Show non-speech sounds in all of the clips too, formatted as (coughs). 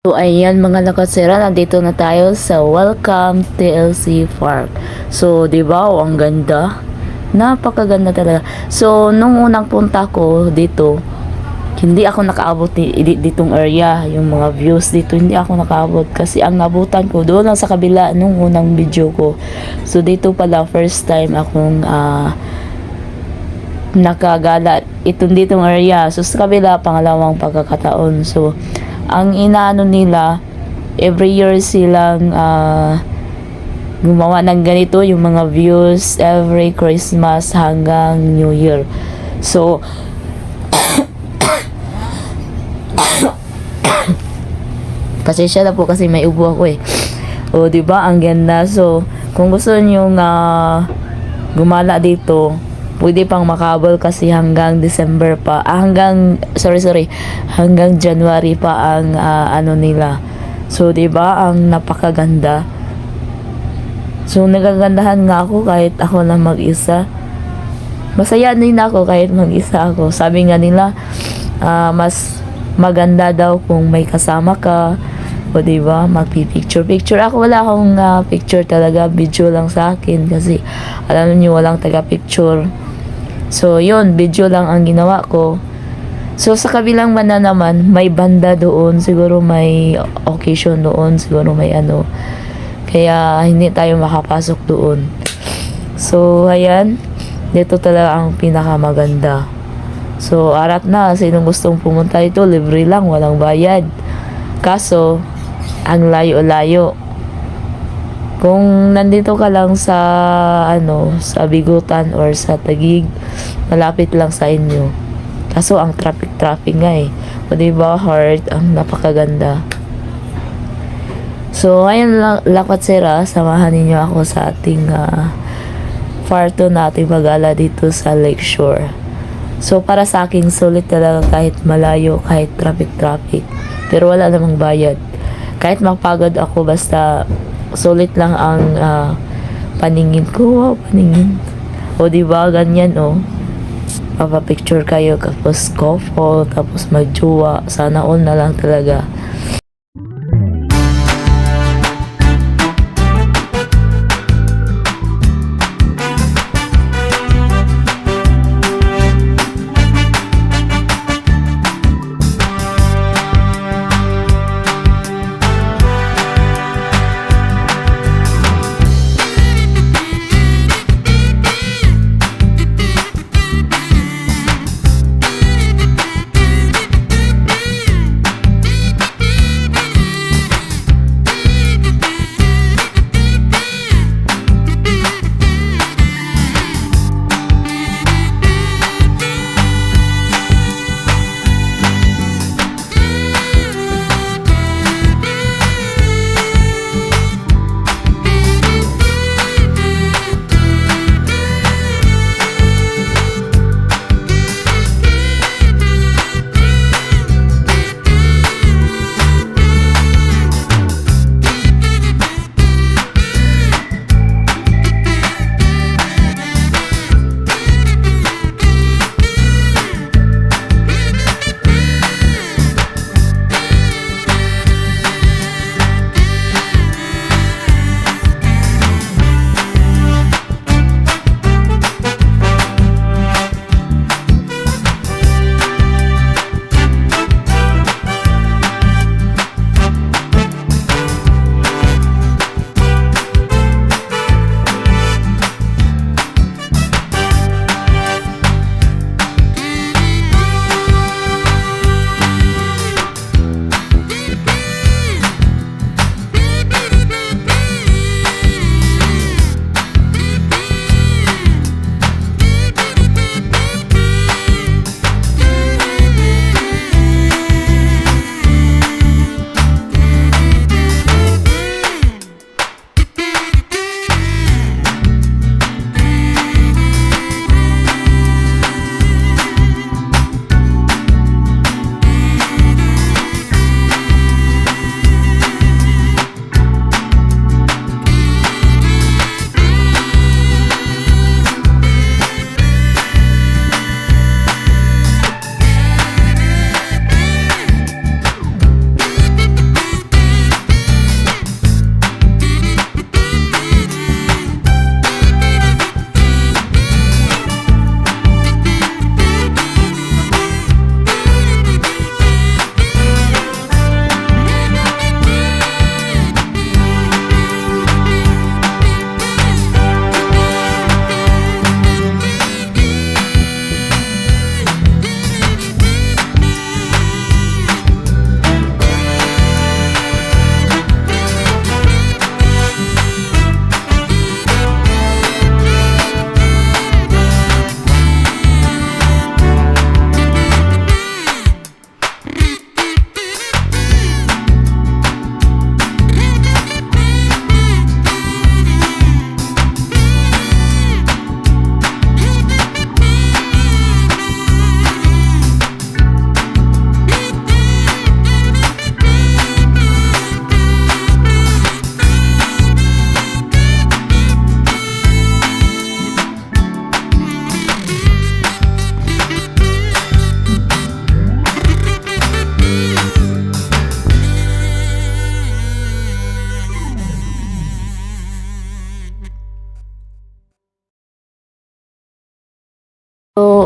So ayan mga lakasera, nandito na tayo sa Welcome TLC Park. So 'di ba, oh, ang ganda. Napakaganda talaga. So nung unang punta ko dito, hindi ako nakaabot ditong area, yung mga views dito, hindi ako nakaabot kasi ang nabutan ko doon lang sa kabila nung unang video ko. So dito pala first time akong ah, nakagala itong ditong area. So sa kabila, pangalawang pagkakataon. So ang inaano nila, every year silang ah, gumawa ng ganito, yung mga views every Christmas hanggang New Year. So, (coughs) pasensya na po kasi may ubo ako eh. O, di ba Ang ganda. So, kung gusto niyo nga gumala dito, pwede pang makabal kasi hanggang December pa. Ah, hanggang, sorry, sorry, hanggang January pa ang ah, ano nila. So, di ba Ang napakaganda. So, nagagandahan nga ako kahit ako lang mag-isa. Masaya din ako kahit mag-isa ako. Sabi nga nila, ah, mas maganda daw kung may kasama ka. O di ba magpi-picture picture ako wala akong ah, picture talaga video lang sa akin kasi alam niyo walang taga picture so yun video lang ang ginawa ko. So sa kabilang banda naman may banda doon siguro may occasion doon siguro may ano. Kaya hindi tayo makapasok doon. So ayan dito talaga ang pinakamaganda. So arat na sinong gustong pumunta ito libre lang walang bayad. Kaso, ang layo-layo. Kung nandito ka lang sa ano, sa Bigutan or sa Tagig, malapit lang sa inyo. Kaso ang traffic-traffic nga eh. O diba, hard, ang napakaganda. So, ayun lang, lakat sira, samahan ninyo ako sa ating uh, parto nating pagala dito sa Lakeshore. So, para sa akin, sulit talaga kahit malayo, kahit traffic-traffic. Pero wala namang bayad. Kahit mapagod ako, basta sulit lang ang ah, paningin ko. Wow, paningin. O, di ba ganyan, oh. Papapicture kayo, tapos couple, tapos magjowa. Sana all na lang talaga.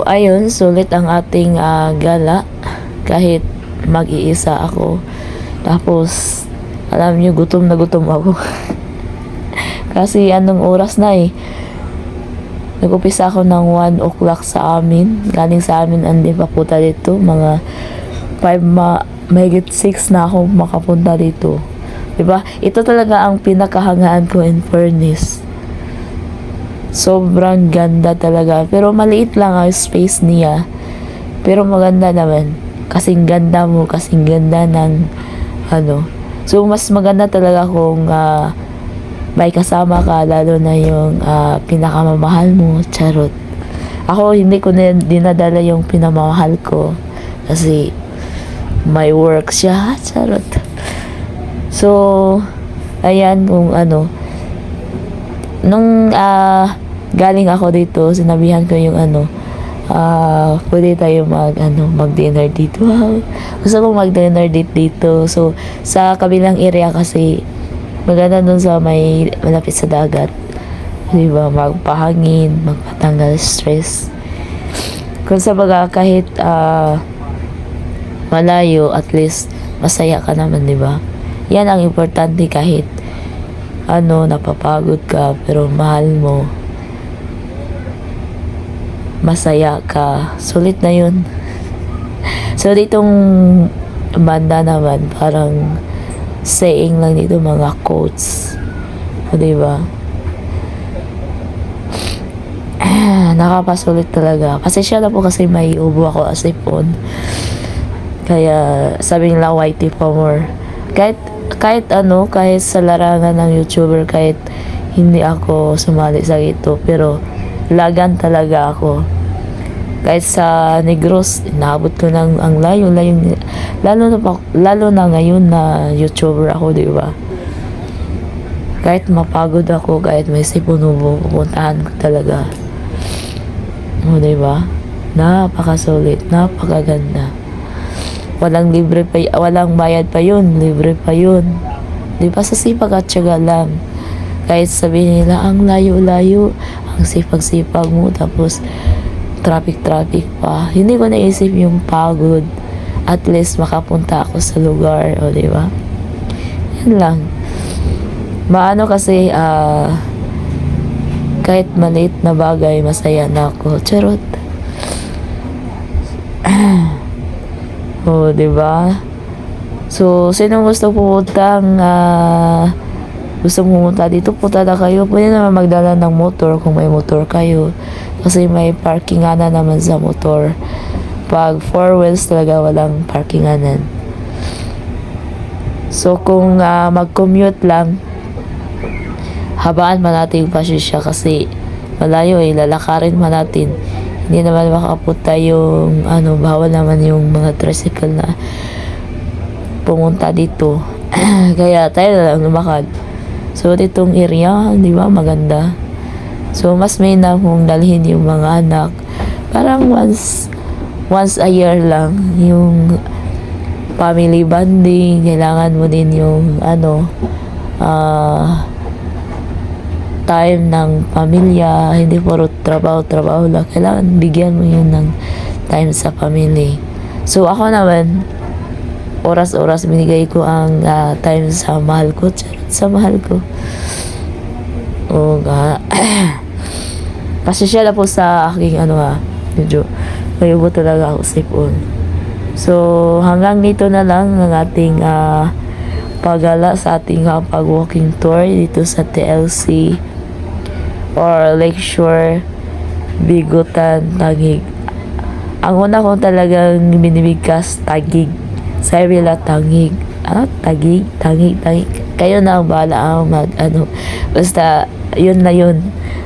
Ayun, sulit ang ating ah, gala. Kahit mag-iisa ako. Tapos, alam niyo, gutom na gutom ako. (laughs) Kasi anong oras na eh. Nag-upisa ako ng 1 o'clock sa amin. Galing sa amin, andi papunta dito. Mga 5 ma mahigit 6 na ako makapunta dito. 'Di ba? Ito talaga ang pinakahangaan ko in furnace. Sobrang ganda talaga. Pero maliit lang ang space niya. Pero maganda naman. Kasing ganda mo, kasing ganda ng ano. So mas maganda talaga kung ah, may kasama ka lalo na yung ah, pinakamamahal mo, charot. Ako hindi ko na dinadala yung pinamamahal ko kasi may work siya, charot. So, ayan kung ano. Nung ah, galing ako dito, sinabihan ko yung ano, ah, pwede tayo mag, ano, mag-dinner dito. Wow. Gusto ko mag-dinner dito. So, sa kabilang area kasi, maganda dun sa may malapit sa dagat. Di ba? Magpahangin, magpatanggal stress. Kung sa baga, kahit ah, malayo, at least masaya ka naman, di ba? Yan ang importante kahit ano, napapagod ka, pero mahal mo. Masaya ka. Sulit na yun. So, ditong banda naman, parang saying lang dito, mga quotes. O, di ba? (sighs) Nakapasulit talaga. Kasi siya na po kasi may ubo ako as ipon. Kaya sabi nila pa more. Kahit, kahit ano, kahit sa larangan ng YouTuber, kahit hindi ako sumali sa ito, pero lagan talaga ako. Kahit sa Negros, inaabot ko ng ang layo, layo, lalo na, lalo na ngayon na YouTuber ako, di ba? Kahit mapagod ako, kahit may sipunubo, pupuntahan ko talaga. O, di ba? Napakasulit, napakaganda. Walang libre pa, walang bayad pa yun, libre pa yun. Di ba sa sipag at syaga lang. Kahit sabihin nila, ang layo-layo, ang sipag-sipag mo, tapos traffic-traffic pa. Hindi ko naisip yung pagod. At least makapunta ako sa lugar, o ba? Yan lang. Maano kasi, ah, kahit maliit na bagay, masaya na ako. Charot. (clears throat) oh, di ba? So, sino gusto pumuntang ah, gusto pumunta dito, punta na kayo. Pwede naman magdala ng motor kung may motor kayo. Kasi may parkinganan naman sa motor. Pag four wheels talaga walang parkinganan. So, kung ah, mag-commute lang, habaan man natin yung pasensya kasi malayo eh, lalakarin man natin. Hindi naman makapunta yung, ano, bawal naman yung mga tricycle na pumunta dito. (clears throat) Kaya tayo na lang lumakad. So, ditong area, di ba, maganda. So, mas may na kung dalhin yung mga anak. Parang once, once a year lang, yung family bonding, kailangan mo din yung, ano, ah, time ng pamilya, hindi puro trabaho-trabaho lang. Kailangan bigyan mo yun ng time sa family. So, ako naman, oras-oras binigay ko ang ah, time sa mahal ko. Sa mahal ko. Oo nga. (clears throat) Kasi siya na po sa aking ano ha. Medyo mayubo talaga ako sa ipon. So, hanggang dito na lang ang ating ah, paggala sa ating ah, pag-walking tour dito sa TLC or Lakeshore Bigutan, Tagig. Ang una kong talagang binibigkas, Tagig. Nila, Tagig. Ah, Tagig, Tagig, Tagig. Kayo na ang bahala ang mag, ano. Basta, yun na yun.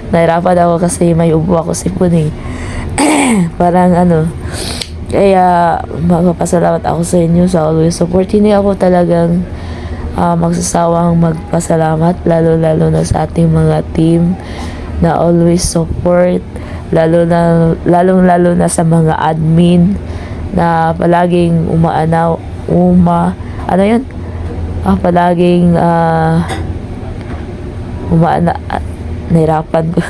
Nahirapan ako kasi may ubo ako si Puni. (clears throat) Parang ano, kaya magpapasalamat ako sa inyo sa always support. Hindi ako talagang ah, magsasawang magpasalamat lalo-lalo na sa ating mga team na always support lalo na lalong lalo na sa mga admin na palaging umaanaw uma ano yan ah, palaging ah, umaana nahirapan ko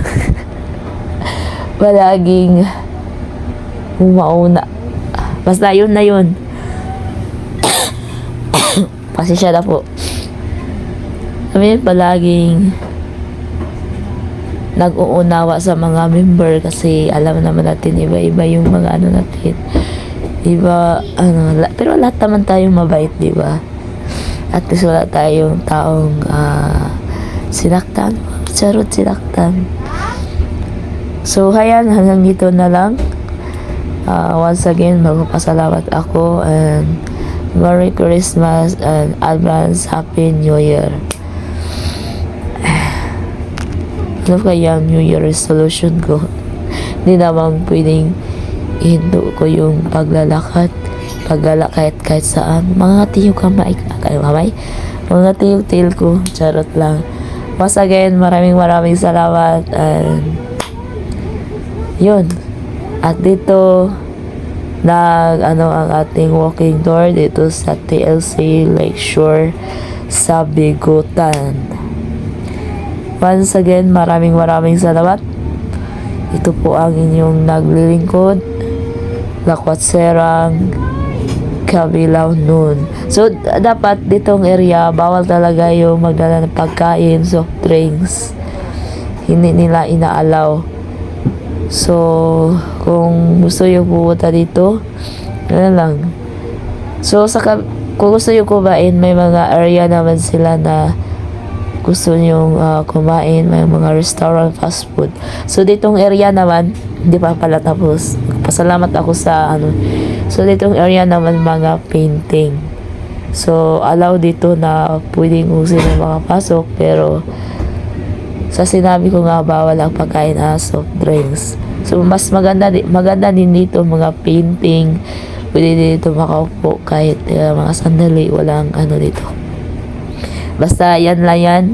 (laughs) palaging kung mauna. Basta yun na yun. (coughs) Pasensya na po. Kami palaging nag-uunawa sa mga member kasi alam naman natin iba-iba yung mga ano natin. Iba, ano, la- pero lahat naman tayong mabait, di ba? At least wala tayong taong ah, sinaktan. Charot sinaktan. So, hayan, hanggang dito na lang. Ah, once again, magpapasalamat ako and Merry Christmas and advance Happy New Year. (sighs) Ano kaya ang New Year resolution ko? (laughs) Hindi naman pwedeng ihinto ko yung paglalakad, paggala kahit kahit saan. Mga tiyog kamay, kamay? Mga tiyog tail ko, charot lang. Once again, maraming maraming salamat and yun. At dito, nag ano ang ating walking tour dito sa TLC Lakeshore sa Bigutan. Once again, maraming maraming salamat. Ito po ang inyong naglilingkod. Lakwat Serang Kabilaw noon. So, dapat ditong area, bawal talaga yung magdala ng pagkain, soft drinks. Hindi nila inaalaw. So, kung gusto yung pumunta dito, ano lang. So, sa kung gusto yung kumain, may mga area naman sila na gusto nyong ah, kumain, may mga restaurant, fast food. So, ditong area naman, hindi pa pala tapos. Pasalamat ako sa ano. So, ditong area naman mga painting. So, allow dito na pwedeng usin ng mga pasok, pero sa sinabi ko nga bawal ang pagkain at soft drinks. So mas maganda maganda din dito mga painting. Pwede dito makaupo kahit uh, mga sandali walang ano dito. Basta yan lang yan.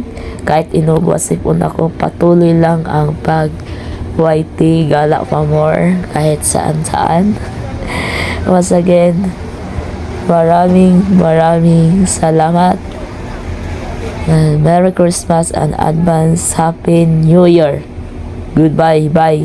Kahit inubo sipon ako, patuloy lang ang pag YT gala pa more kahit saan saan. (laughs) Once again, maraming maraming salamat. And Merry Christmas and advance Happy New Year. Goodbye. Bye.